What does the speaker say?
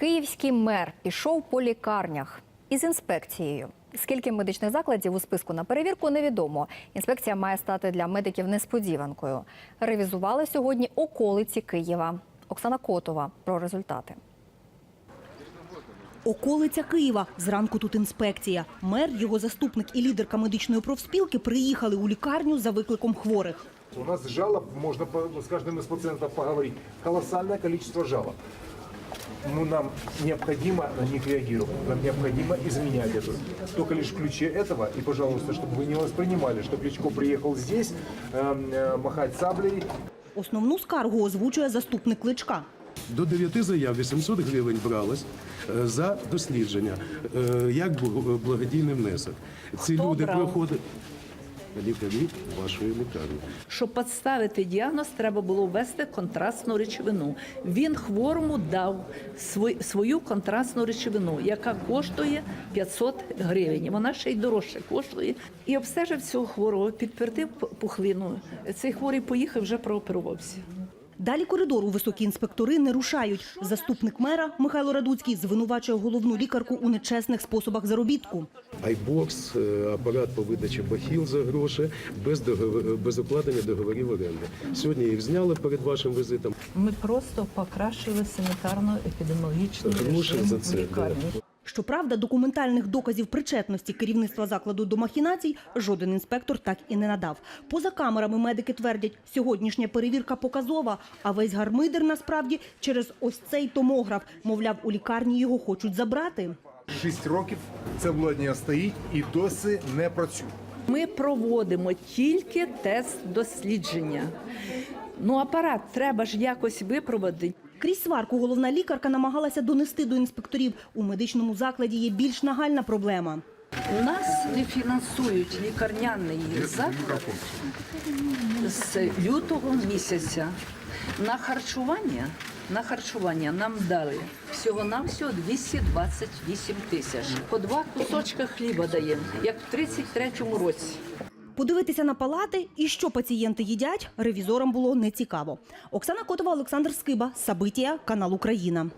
Київський мер пішов по лікарнях із інспекцією. Скільки медичних закладів у списку на перевірку невідомо. Інспекція має стати для медиків несподіванкою. Ревізували сьогодні околиці Києва. Оксана Котова про результати. Околиця Києва. Зранку тут інспекція. Мер, його заступник і лідерка медичної профспілки приїхали у лікарню за викликом хворих. У нас жалоб, можно по- с каждым из пациентов поговорить, колоссальное количество жалоб Ну, нам необходимо на них реагировать, нам необходимо изменять это. Только лишь в ключе этого, и, пожалуйста, чтобы вы не воспринимали, что Кличко приехал здесь эм, э, махать саблей, Основну скаргу озвучує заступник Кличка. До 9 заяв 800 гривень бралось е, за дослідження, е, як бл- благодійний внесок. Ці люди брав? проходять лікарі вашої лікарні. Щоб підставити діагноз, треба було ввести контрастну речовину. Він хворому дав свою контрастну речовину, яка коштує 500 гривень. Вона ще й дорожче коштує. І обстежив цього хворого, підтвердив пухлину. Цей хворий поїхав, вже прооперувався. Далі коридору високі інспектори не рушають. Заступник мера Михайло Радуцький звинувачує головну лікарку у нечесних способах заробітку. Айбокс, е, апарат по видачі бахіл за гроші, без, договор- без укладення договорів оренди. Сьогодні їх зняли перед вашим візитом. Ми просто покращили санітарно-епідеміологічний Гроші режим за в це, лікарні. да. Щоправда, документальних доказів причетності керівництва закладу до махінацій жоден інспектор так і не надав. Поза камерами медики твердять, сьогоднішня перевірка показова, а весь гармидер насправді через ось цей томограф. Мовляв, у лікарні його хочуть забрати. 6 років це обладнання стоїть і досі не працює. Ми проводимо тільки тест дослідження. Ну, апарат треба ж якось випроводити. Крізь сварку головна лікарка намагалася донести до інспекторів. У медичному закладі є більш нагальна проблема. У нас не фінансують лікарняний заклад з лютого місяця. На харчування, на харчування нам дали всього-навсього 228 тисяч. По два кусочка хліба даємо, як в 33-му році. Подивитися на палати і що пацієнти їдять, ревізорам було нецікаво. Оксана Котова, Олександр Скиба, Сабитія, канал Україна.